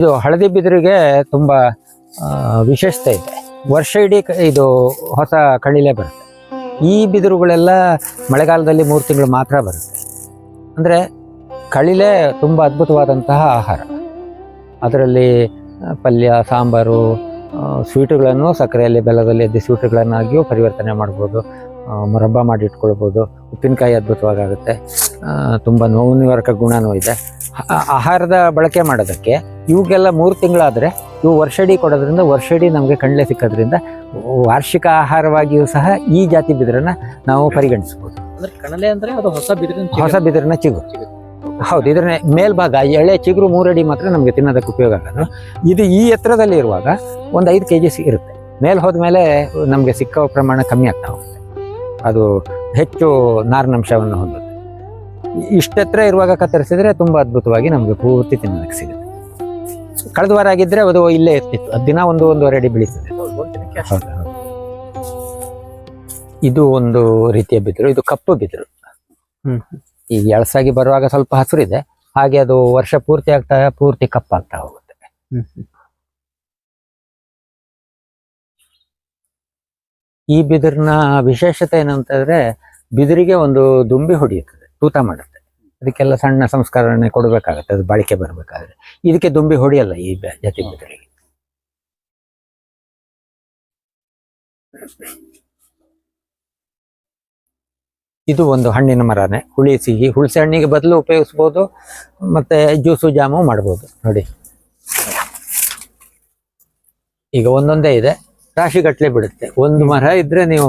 ಇದು ಹಳದಿ ಬಿದಿರಿಗೆ ತುಂಬ ವಿಶೇಷತೆ ಇದೆ. ವರ್ಷ ಇಡೀ ಇದು ಹೊಸ ಕಳಿಲೆ ಬರುತ್ತೆ. ಈ ಬಿದಿರುಗಳೆಲ್ಲ ಮಳೆಗಾಲದಲ್ಲಿ ಮೂರು ತಿಂಗಳು ಮಾತ್ರ ಬರುತ್ತೆ. ಅಂದರೆ ಕಳಿಲೆ ತುಂಬ ಅದ್ಭುತವಾದಂತಹ ಆಹಾರ. ಅದರಲ್ಲಿ ಪಲ್ಯ, ಸಾಂಬಾರು ಸ್ವೀಟುಗಳನ್ನು ಸಕ್ಕರೆಯಲ್ಲಿ, ಬೆಲ್ಲದಲ್ಲಿ ಎದ್ದು ಸ್ವೀಟುಗಳನ್ನಾಗಿಯೂ ಪರಿವರ್ತನೆ ಮಾಡ್ಬೋದು. ಮುರಬ್ಬ ಮಾಡಿ ಇಟ್ಕೊಳ್ಬೋದು. ಉಪ್ಪಿನಕಾಯಿ ಅದ್ಭುತವಾಗುತ್ತೆ ತುಂಬ ನೋವು ನಿವಾರಕ ಗುಣನೂ ಇದೆ. ಆಹಾರದ ಬಳಕೆ ಮಾಡೋದಕ್ಕೆ ಇವಕ್ಕೆಲ್ಲ ಮೂರು ತಿಂಗಳಾದರೆ ಇವು ವರ್ಷಡಿ ಕೊಡೋದ್ರಿಂದ ವರ್ಷಡಿ ನಮಗೆ ಕಣ್ಣೇ ಸಿಕ್ಕೋದ್ರಿಂದ ವಾರ್ಷಿಕ ಆಹಾರವಾಗಿಯೂ ಸಹ ಈ ಜಾತಿ ಬಿದಿರನ್ನ ನಾವು ಪರಿಗಣಿಸ್ಬೋದು. ಅಂದ್ರೆ ಕಣಲೆ ಅಂದರೆ ಅದು ಹೊಸ ಬಿದಿರಿನ ಹೊಸ ಬಿದಿರಿನ ಚಿಗು ಹೌದು ಇದರ ಮೇಲ್ಭಾಗ ಎಳೆ ಚಿಗುರು ಮೂರಡಿ ಮಾತ್ರ ನಮಗೆ ತಿನ್ನೋದಕ್ಕೆ ಉಪಯೋಗ ಆಗೋದು. ಇದು ಈ ಎತ್ತರದಲ್ಲಿ ಇರುವಾಗ ಒಂದು ಐದು ಕೆ ಜಿ ಇರುತ್ತೆ. ಮೇಲೆ ಹೋದ್ಮೇಲೆ ನಮಗೆ ಸಿಕ್ಕೋ ಪ್ರಮಾಣ ಕಮ್ಮಿ ಆಗ್ತಾ ಹೋಗುತ್ತೆ. ಅದು ಹೆಚ್ಚು ನಾರಿನಂಶವನ್ನು ಹೊಂದುತ್ತೆ. ಇಷ್ಟೆತ್ತರ ಇರುವಾಗ ಕತ್ತರಿಸಿದ್ರೆ ತುಂಬಾ ಅದ್ಭುತವಾಗಿ ನಮಗೆ ಪೂರ್ತಿ ತಿನ್ನೋದಕ್ಕೆ ಸಿಗುತ್ತೆ. ಕಳೆದ ವಾರ ಆಗಿದ್ರೆ ಅದು ಇಲ್ಲೇ ಇರ್ತಿತ್ತು. ಅದು ದಿನ ಒಂದು ಒಂದೂವರೆ ಅಡಿ ಬೆಳೀತದೆ ಇದು ಒಂದು ರೀತಿಯ ಬಿದಿರು. ಇದು ಕಪ್ಪು ಬಿದಿರು. ಹ್ಮ್. ಈಗ ಎಳಸಾಗಿ ಬರುವಾಗ ಸ್ವಲ್ಪ ಹಸಿರಿದೆ. ಹಾಗೆ ಅದು ವರ್ಷ ಪೂರ್ತಿ ಆಗ್ತಾ ಪೂರ್ತಿ ಕಪ್ಪಾಗ್ತಾ ಹೋಗುತ್ತೆ. ಈ ಬಿದಿರಿನ ವಿಶೇಷತೆ ಏನಂತಂದ್ರೆ ಬಿದಿರಿಗೆ ಒಂದು ದುಂಬಿ ಹೊಡೆಯುತ್ತದೆ ತೂತ ಮಾಡುತ್ತೆ. ಅದಕ್ಕೆಲ್ಲ ಸಣ್ಣ ಸಂಸ್ಕರಣೆ ಕೊಡಬೇಕಾಗತ್ತೆ ಅದು ಬಾಳಿಕೆ ಬರಬೇಕಾದ್ರೆ. ಇದಕ್ಕೆ ದುಂಬಿ ಹೊಡೆಯಲ್ಲ ಈ ಜಾತಿ ಬದಲಿಗೆ ಇದು ಒಂದು ಹಣ್ಣಿನ ಮರನೇ. ಹುಳಿ ಸಿಹಿ ಹುಣಸೆ ಹಣ್ಣಿಗೆ ಬದಲು ಉಪಯೋಗಿಸ್ಬೋದು ಮತ್ತೆ ಜ್ಯೂಸು ಜಾಮು ಮಾಡ್ಬೋದು. ನೋಡಿ. ಈಗ ಒಂದೊಂದೇ ಇದೆ. ರಾಶಿಗಟ್ಟಲೆ ಬಿಡುತ್ತೆ. ಒಂದು ಮರ ಇದ್ರೆ ನೀವು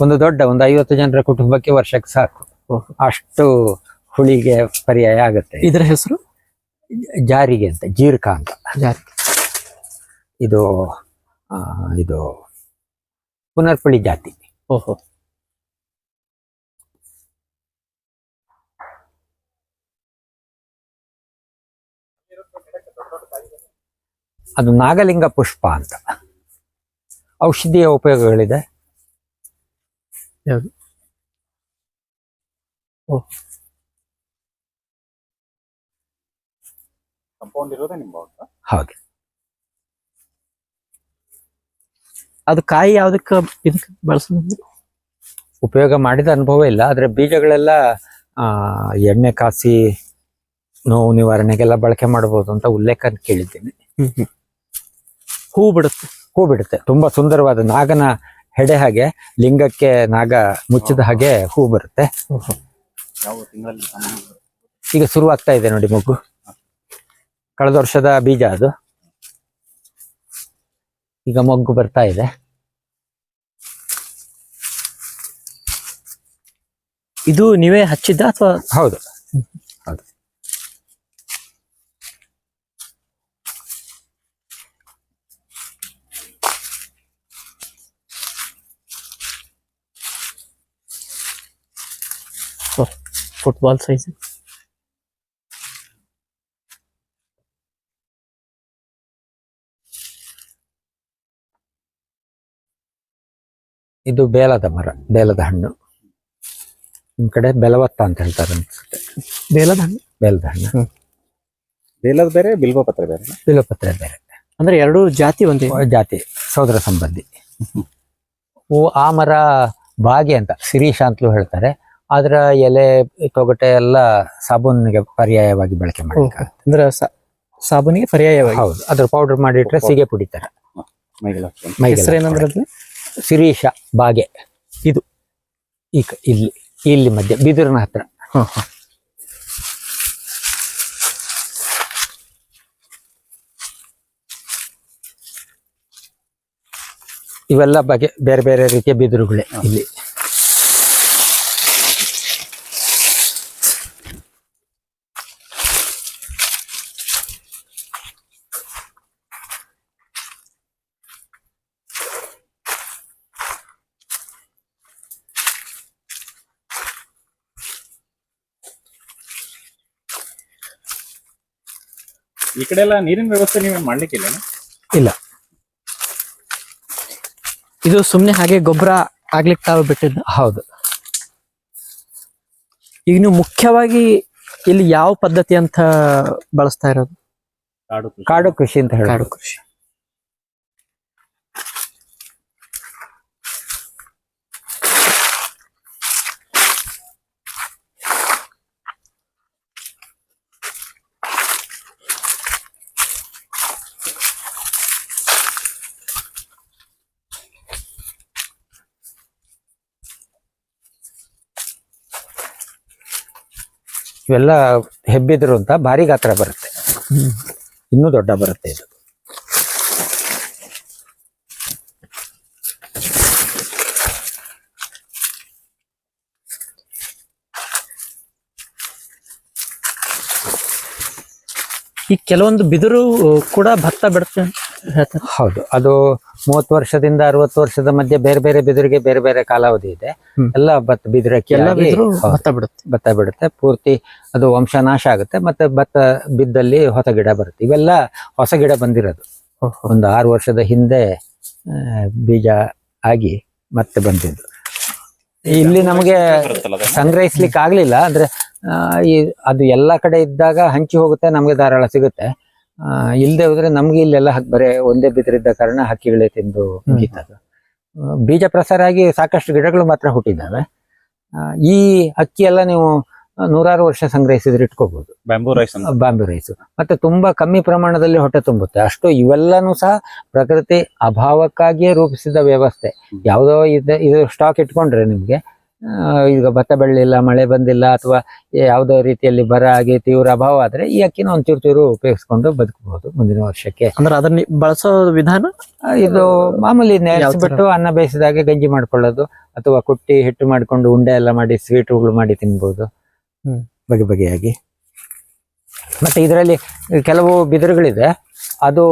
ಒಂದು ದೊಡ್ಡ ಒಂದು ಐವತ್ತು ಜನರ ಕುಟುಂಬಕ್ಕೆ ವರ್ಷಕ್ಕೆ ಸಾಕು. ಅಷ್ಟು ಹುಳಿಗೆ ಪರ್ಯಾಯ ಆಗುತ್ತೆ. ಇದರ ಹೆಸರು? ಜಾರಿಗೆ ಅಂತ ಜೀರ್ಕ ಅಂತ ಜಾರಿ ಇದು ಇದು ಪುನರ್ಪಳಿ ಜಾತಿ. ಓಹೋ. ಅದು ನಾಗಲಿಂಗ ಪುಷ್ಪ ಅಂತ. ಔಷಧೀಯ ಉಪಯೋಗಗಳಿದೆ. ಯಾವುದು ಕಂಪೌಂಡ್ ಇರೋದೇ ನಿಮ್ಮ ಹೌದು ಅದು ಕಾಯಿ ಯಾವ್ದಕ್ಕ ಇದಕ್ಕೆ ಬಳಸೋದು? ಉಪಯೋಗ ಮಾಡಿದ ಅನುಭವ ಇಲ್ಲ ಆದರೆ ಬೀಜಗಳೆಲ್ಲ ಆ, ಎಣ್ಣೆ ಕಾಸಿ ನೋವು ನಿವಾರಣೆಗೆಲ್ಲ ಬಳಕೆ ಮಾಡಬಹುದು ಅಂತ ಉಲ್ಲೇಖ ಕೇಳಿದ್ದೇನೆ. ಹೂ ಬಿಡುತ್ತೆ. ಹೂ ಬಿಡುತ್ತೆ. ತುಂಬಾ ಸುಂದರವಾದ ನಾಗನ ಹೆಡೆ ಹಾಗೆ ಲಿಂಗಕ್ಕೆ ನಾಗ ಮುಚ್ಚಿದ ಹಾಗೆ ಹೂ ಬರುತ್ತೆ. ಯಾವ ತಿಂಗಳಲ್ಲಿ ಆಗ್ತಾ ಈಗ ಶುರುವಾಗ್ತಾ ಇದೆ ನೋಡಿ ಮಗು. ಕಳೆದ ವರ್ಷದ ಬೀಜ ಅದು. ಈಗ ಮೊಗ್ಗು ಬರ್ತಾ ಇದೆ. ಇದು ನೀವೇ ಹಚ್ಚಿದ್ದ ಅಥವಾ ಹೌದು ಹೌದು ಫುಟ್ಬಾಲ್ ಸೈಜ್ ಇದು ಬೇಲದ ಮರ ಬೇಲದ ಹಣ್ಣು. ನಿಮ್ ಕಡೆ ಬೆಲವತ್ತ ಅಂತ ಹೇಳ್ತಾರೆ ಅನ್ಸುತ್ತೆ. ಬೇಲದ ಹಣ್ಣು? ಬೇಲದ ಹಣ್ಣು. ಬೇಲದ ಬೇರೆ ಬಿಲ್ವ ಪತ್ರ ಬೇರೆ? ಬಿಲ್ವಪತ್ರೆ ಬೇರೆ. ಅಂದ್ರೆ ಎರಡು ಜಾತಿ ಒಂದೇ? ಜಾತಿ ಸೋದರ ಸಂಬಂಧಿ. ಹೂ ಆ ಮರ ಬಾಗೆ ಅಂತ ಶಿರೀಶ ಅಂತಲೂ ಹೇಳ್ತಾರೆ. ಅದರ ಎಲೆ ತೊಗಟೆ ಎಲ್ಲ ಸಾಬೂನಿಗೆ ಪರ್ಯಾಯವಾಗಿ ಬಳಕೆ ಮಾಡಿ ಅಂದ್ರೆ ಸಾಬೂನಿಗೆ ಪರ್ಯಾಯವಾಗಿ ಹೌದು. ಅದ್ರ ಪೌಡರ್ ಮಾಡಿಟ್ರೆ ಸೀಗೆ ಪುಡಿತಾರೆ. ಹೆಸರೇನಂದ್ರೆ? ಶಿರೀಷ ಬಾಗೆ. ಇದು. ಈಗ ಇಲ್ಲಿ ಇಲ್ಲಿ ಮಧ್ಯೆ ಬಿದಿರಿನ ಹತ್ರ. ಇವೆಲ್ಲ ಬಗೆ ಬೇರೆ ಬೇರೆ ರೀತಿಯ ಬಿದಿರುಗಳೇ ಇಲ್ಲಿ. ಈ ಕಡೆ ಎಲ್ಲ ನೀರಿನ ವ್ಯವಸ್ಥೆ ನೀವೇನು ಮಾಡ್ಲಿಕ್ಕಿಲ್ಲ ಇಲ್ಲ. ಇದು ಸುಮ್ನೆ ಹಾಗೆ ಗೊಬ್ಬರ ಆಗ್ಲಿಕ್ಕೆ ತಾವು ಬಿಟ್ಟಿದ್ದು ಹೌದು. ಈಗ ನೀವು ಮುಖ್ಯವಾಗಿ ಇಲ್ಲಿ ಯಾವ ಪದ್ಧತಿ ಅಂತ ಬಳಸ್ತಾ ಇರೋದು? ಕಾಡು ಕೃಷಿ. ಕಾಡು ಕೃಷಿ ಅಂತ ಹೇಳಿ ಕಾಡು ಕೃಷಿ. ಇವೆಲ್ಲ ಹೆಬ್ಬಿದ್ರು ಅಂತ ಭಾರಿ ಗಾತ್ರ ಬರುತ್ತೆ. ಇನ್ನೂ ದೊಡ್ಡ ಬರುತ್ತೆ ಇದು. ಈ ಕೆಲವೊಂದು ಬಿದಿರು ಕೂಡ ಭತ್ತ ಬಿಡುತ್ತೆ ಹೌದು. ಅದು ಮೂವತ್ತು ವರ್ಷದಿಂದ ಅರವತ್ತು ವರ್ಷದ ಮಧ್ಯೆ ಬೇರೆ ಬೇರೆ ಬಿದಿರಿಗೆ ಬೇರೆ ಬೇರೆ ಕಾಲಾವಧಿ ಇದೆ. ಎಲ್ಲ ಭತ್ತ ಬಿದಿರಕ್ಕೆ ಎಲ್ಲ ಆಗಿ ಬಿದಿರು ಭತ್ತ ಬಿಡುತ್ತೆ. ಭತ್ತ ಬಿಡುತ್ತೆ. ಪೂರ್ತಿ ಅದು ವಂಶ ನಾಶ ಆಗುತ್ತೆ ಮತ್ತೆ ಭತ್ತ ಬಿದ್ದಲ್ಲಿ ಹೊಸ ಗಿಡ ಬರುತ್ತೆ. ಇವೆಲ್ಲ ಹೊಸ ಗಿಡ ಬಂದಿರೋದು. ಒಂದು ಆರು ವರ್ಷದ ಹಿಂದೆ ಆ, ಬೀಜ ಆಗಿ ಮತ್ತೆ ಬಂದಿದ್ದು. ಇಲ್ಲಿ ನಮಗೆ? ಸಂಗ್ರಹಿಸ್ಲಿಕ್ಕೆ ಆಗ್ಲಿಲ್ಲ. ಅಂದ್ರೆ ಆ, ಈ ಅದು ಎಲ್ಲ ಕಡೆ ಇದ್ದಾಗ ಹಂಚಿ ಹೋಗುತ್ತೆ ನಮಗೆ ಧಾರಾಳ ಸಿಗುತ್ತೆ. ಆ, ಇಲ್ದೆ ಹೋದ್ರೆ ನಮ್ಗೆ ಇಲ್ಲೆಲ್ಲ ಹಕ್- ಬರೇ ಒಂದೇ ಬಿದಿರಿದ್ದ ಕಾರಣ ಹಕ್ಕಿಗಳೇ ತಿಂದು ಮುಗೀತದು. ಬೀಜ ಪ್ರಸಾರ ಆಗಿ ಸಾಕಷ್ಟು ಗಿಡಗಳು ಮಾತ್ರ ಹುಟ್ಟಿದ್ದಾವೆ. ಈ ಅಕ್ಕಿ ಎಲ್ಲ ನೀವು ನೂರಾರು ವರ್ಷ ಸಂಗ್ರಹಿಸಿದ್ರೆ ಇಟ್ಕೋಬಹುದು ಬ್ಯಾಂಬೂ ರೈಸ್ ಬ್ಯಾಂಬೂ ರೈಸ್ ಮತ್ತೆ ತುಂಬಾ ಕಮ್ಮಿ ಪ್ರಮಾಣದಲ್ಲಿ ಹೊಟ್ಟೆ ತುಂಬುತ್ತೆ. ಅಷ್ಟು ಇವೆಲ್ಲನೂ ಸಹ ಪ್ರಕೃತಿ ಅಭಾವಕ್ಕಾಗಿಯೇ ರೂಪಿಸಿದ ವ್ಯವಸ್ಥೆ. ಯಾವುದೋ ಇದು ಇದು ಸ್ಟಾಕ್ ಇಟ್ಕೊಂಡ್ರೆ ನಿಮ್ಗೆ ಈಗ ಭತ್ತ ಬೆಳಲಿಲ್ಲ ಮಳೆ ಬಂದಿಲ್ಲ ಅಥವಾ ಯಾವುದೋ ರೀತಿಯಲ್ಲಿ ಬರ ಆಗಿ ತೀವ್ರ ಅಭಾವ ಆದ್ರೆ ಈ ಅಕ್ಕಿನ ಒಂಚೂರು ಚೂರು ಉಪಯೋಗಿಸ್ಕೊಂಡು ಬದುಕಬಹುದು ಮುಂದಿನ ವರ್ಷಕ್ಕೆ. ಅಂದ್ರೆ ಅದನ್ನ ಬಳಸೋ ವಿಧಾನ? ಇದು ಮಾಮೂಲಿ ನೆನೆಸ್ಬಿಟ್ಟು ಅನ್ನ ಬೇಯಿಸಿದಾಗ ಗಂಜಿ ಮಾಡ್ಕೊಳ್ಳೋದು ಅಥವಾ ಕುಟ್ಟಿ ಹಿಟ್ಟು ಮಾಡ್ಕೊಂಡು ಉಂಡೆ ಎಲ್ಲ ಮಾಡಿ ಸ್ವೀಟ್ಗಳು ಮಾಡಿ ತಿನ್ಬೋದು. ಹ್ಮ್. ಬಗೆ ಬಗೆಯಾಗಿ. ಮತ್ತೆ ಇದರಲ್ಲಿ ಕೆಲವು ಬಿದಿರುಗಳಿದೆ. ಅದು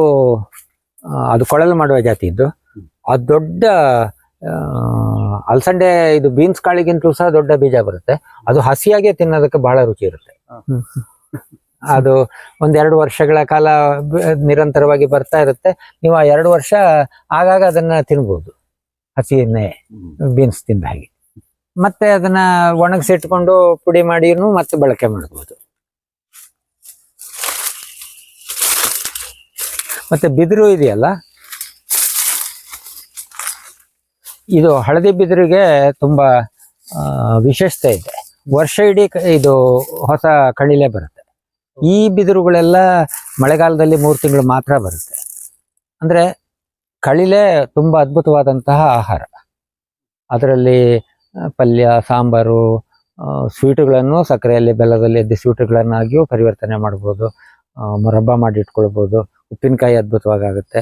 ಅದು ಕೊಳಲು ಮಾಡುವ ಜಾತಿ ಇದ್ದು ಅದು ದೊಡ್ಡ ಅಲಸಂಡೆ ಇದು ಬೀನ್ಸ್ ಕಾಳಿಗಿಂತಲೂ ಸಹ ದೊಡ್ಡ ಬೀಜ ಬರುತ್ತೆ. ಅದು ಹಸಿಯಾಗೆ ತಿನ್ನೋದಕ್ಕೆ ಬಹಳ ರುಚಿ ಇರುತ್ತೆ. ಅದು ಒಂದೆರಡು ವರ್ಷಗಳ ಕಾಲ ನಿರಂತರವಾಗಿ ಬರ್ತಾ ಇರುತ್ತೆ. ನೀವು ಆ ಎರಡು ವರ್ಷ ಆಗಾಗ ಅದನ್ನ ತಿನ್ಬೋದು. ಹಸಿಯನ್ನೇ. ಬೀನ್ಸ್ ತಿಂದ ಹಾಗೆ. ಮತ್ತೆ ಅದನ್ನ ಒಣಗಿಸಿಟ್ಕೊಂಡು ಪುಡಿ ಮಾಡಿನೂ ಮತ್ತೆ ಬಳಕೆ ಮಾಡ್ಬೋದು. ಮತ್ತೆ ಬಿದಿರು ಇದೆಯಲ್ಲ? ಇದು ಹಳದಿ ಬಿದಿರಿಗೆ ತುಂಬಾ ವಿಶೇಷತೆ ಇದೆ. ವರ್ಷ ಇಡೀ ಇದು ಹೊಸ ಕಳಿಲೆ ಬರುತ್ತೆ. ಈ ಬಿದಿರುಗಳೆಲ್ಲ ಮಳೆಗಾಲದಲ್ಲಿ ಮೂರು ತಿಂಗಳು ಮಾತ್ರ ಬರುತ್ತೆ. ಅಂದ್ರೆ ಕಳಿಲೆ ತುಂಬಾ ಅದ್ಭುತವಾದಂತಹ ಆಹಾರ. ಅದರಲ್ಲಿ ಪಲ್ಯ ಸಾಂಬಾರು ಸ್ವೀಟ್ಗಳನ್ನು ಸಕ್ಕರೆಯಲ್ಲಿ ಬೆಲ್ಲದಲ್ಲಿ ಎದ್ದು ಸ್ವೀಟುಗಳನ್ನಾಗಿಯೂ ಪರಿವರ್ತನೆ ಮಾಡ್ಬೋದು. ಆ, ಮೊರಬ್ಬ ಮಾಡಿ ಇಟ್ಕೊಳ್ಬೋದು. ಉಪ್ಪಿನಕಾಯಿ ಅದ್ಭುತವಾಗುತ್ತೆ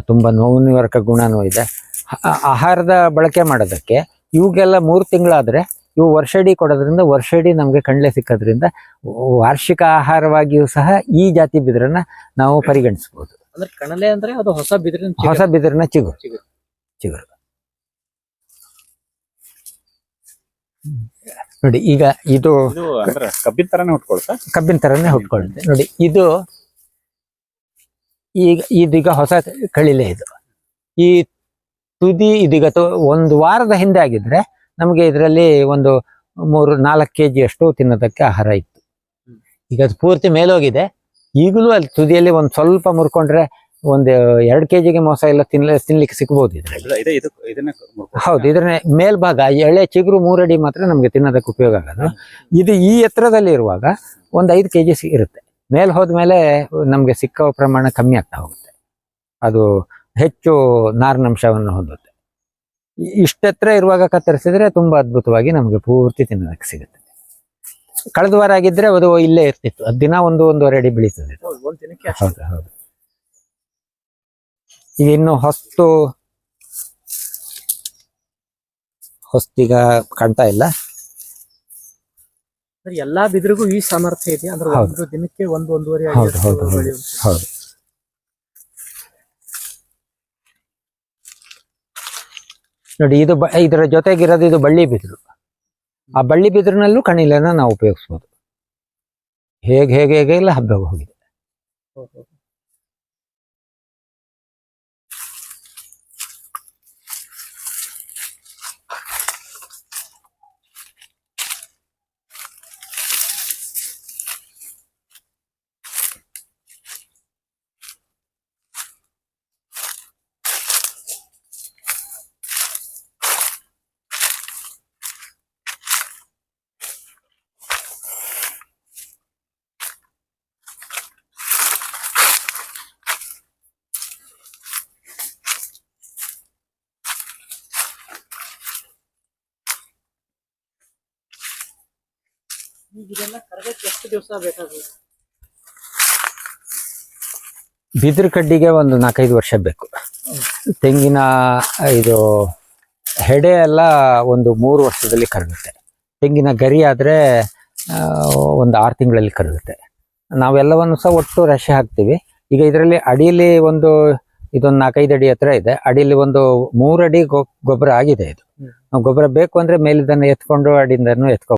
ತುಂಬ ನೋವು ನಿವಾರಕ ಗುಣನೂ ಇದೆ. ಆಹಾರದ ಬಳಕೆ ಮಾಡೋದಕ್ಕೆ ಇವುಗೆಲ್ಲ ಮೂರು ತಿಂಗಳಾದರೆ ಇವು ವರ್ಷಡಿ ಇಡೀ ಕೊಡೋದ್ರಿಂದ ವರ್ಷಡಿ ಇಡೀ ನಮಗೆ ಕಣ್ಲೆ ಸಿಕ್ಕೋದ್ರಿಂದ ವಾರ್ಷಿಕ ಆಹಾರವಾಗಿಯೂ ಸಹ ಈ ಜಾತಿ ಬಿದಿರನ್ನ ನಾವು ಪರಿಗಣಿಸಬಹುದು ಅಂದ್ರೆ ಕಣಲೆ ಅಂದ್ರೆ ಅದು ಹೊಸ ಬಿದಿರಿನ ಹೊಸ ಬಿದಿರಿನ ಚಿಗುರು. ಚಿಗುರು. ನೋಡಿ ಈಗ ಇದು ಇದು ಅಂದ್ರೆ ಕಬ್ಬಿನ ತರನೇ ಹುಟ್ಕೊಳ್ತಾ ಕಬ್ಬಿನ ತರನೇ ಹುಟ್ಕೊಳ್ಳುತ್ತೆ ನೋಡಿ ಇದು ಈಗ ಇದೀಗ ಹೊಸ ಕಳಿಲೆ ಇದು. ಈ ತುದಿ ಇದೀಗ ಒಂದು ವಾರದ ಹಿಂದೆ ಆಗಿದ್ರೆ ನಮಗೆ ಇದರಲ್ಲಿ ಒಂದು ಮೂರು ನಾಲ್ಕು ಕೆ ಅಷ್ಟು ತಿನ್ನೋದಕ್ಕೆ ಆಹಾರ ಇತ್ತು. ಈಗ ಅದು ಪೂರ್ತಿ ಮೇಲೋಗಿದೆ. ಈಗಲೂ ಅಲ್ಲಿ ತುದಿಯಲ್ಲಿ ಒಂದು ಸ್ವಲ್ಪ ಮುರ್ಕೊಂಡ್ರೆ ಒಂದು ಎರಡು ಕೆ ಜಿಗೆ ಮೋಸ ಎಲ್ಲ ತಿನ್ಲ ತಿನ್ಲಿಕ್ಕೆ ಸಿಗ್ಬೋದು ಇದ್ರಲ್ಲಿ. ಇದನ್ನೇ. ಹೌದು ಇದ್ರ ಮೇಲ್ಭಾಗ ಎಳೆ ಚಿಗುರು ಮೂರಡಿ ಮಾತ್ರ ನಮಗೆ ತಿನ್ನೋದಕ್ಕೆ ಉಪಯೋಗ ಆಗೋದು. ಇದು ಈ ಎತ್ತರದಲ್ಲಿ ಇರುವಾಗ ಒಂದು ಐದು ಕೆ ಜಿ ಇರುತ್ತೆ. ಮೇಲೆ ಹೋದ್ಮೇಲೆ ನಮಗೆ ಸಿಕ್ಕೋ ಪ್ರಮಾಣ ಕಮ್ಮಿ ಆಗ್ತಾ ಹೋಗುತ್ತೆ. ಅದು ಹೆಚ್ಚು ನಾರಿನಂಶವನ್ನು ಹೊಂದುತ್ತೆ. ಇಷ್ಟತ್ರ ಇರುವಾಗ ಕತ್ತರಿಸಿದ್ರೆ ತುಂಬಾ ಅದ್ಭುತವಾಗಿ ನಮ್ಗೆ ಪೂರ್ತಿ ತಿನ್ನೋದಕ್ಕೆ ಸಿಗುತ್ತೆ. ಕಳೆದ ವಾರ ಆಗಿದ್ರೆ ಅದು ಇಲ್ಲೇ ಇರ್ತಿತ್ತು. ಅದು ದಿನ ಒಂದು ಒಂದೂವರೆ ಅಡಿ ಬೆಳೀತದೆ. ದಿನಕ್ಕೆ ಹೌದು ಹೌದು. ಈಗ ಇನ್ನು ಹೊಸ್ತು ಹೊಸ್ತೀಗ ಕಾಣ್ತಾ ಇಲ್ಲ. ಎಲ್ಲಾ ಬಿದಿರಿಗೂ ಈ ಸಾಮರ್ಥ್ಯ ಇದೆ. ಅಂದ್ರೆ ಒಂದು ದಿನಕ್ಕೆ ಒಂದು ಒಂದೂವರೆ ಹೌದು ಹೌದು ಹೌದು ಬೆಳೆಯುತ್ತೆ. ಹೌದು ನೋಡಿ, ಇದು ಬ- ಇದರ ಜೊತೆಗಿರೋದು ಇದು ಬಳ್ಳಿ ಬಿದಿರು. ಆ ಬಳ್ಳಿ ಬಿದಿರಿನಲ್ಲೂ ಕಣಿಲೆನ ನಾವು ಉಪಯೋಗಿಸ್ಬೋದು. ಹೇಗೆ ಹೇಗೆ ಹೇಗೆ ಎಲ್ಲ ಹಬ್ಬ ಹೋಗಿದೆ. ಇದೆಲ್ಲ ಕರಗಕ್ಕೆ ಎಷ್ಟು ದಿವಸ ಬೇಕಾಗುತ್ತೆ ಬಿದಿರು ಕಡ್ಡಿಗೆ ಒಂದು ನಾಲ್ಕೈದು ವರ್ಷ ಬೇಕು. ತೆಂಗಿನ ಇದು ಹೆಡೆ ಎಲ್ಲ ಒಂದು ಮೂರು ವರ್ಷದಲ್ಲಿ ಕರಗುತ್ತೆ. ತೆಂಗಿನ ಗರಿ ಆದರೆ ಒಂದು ಆರು ತಿಂಗಳಲ್ಲಿ ಕರಗುತ್ತೆ. ನಾವೆಲ್ಲವನ್ನು ಸಹ ಒಟ್ಟು ರಶೆ ಹಾಕ್ತೀವಿ. ಈಗ ಇದರಲ್ಲಿ ಅಡಿಯಲ್ಲಿ ಒಂದು ಇದೊಂದು ನಾಲ್ಕೈದು ಅಡಿ ಹತ್ರ ಇದೆ. ಅಡಿಯಲ್ಲಿ ಒಂದು ಮೂರು ಅಡಿ ಗೊ- ಗೊಬ್ಬರ ಆಗಿದೆ ಇದು. ನಾವು ಗೊಬ್ಬರ ಬೇಕು ಅಂದ್ರೆ ಮೇಲಿದ್ದನ್ನು ಎತ್ಕೊಂಡು ಅಡಿಯಿಂದನೂ ಎತ್ಕೊ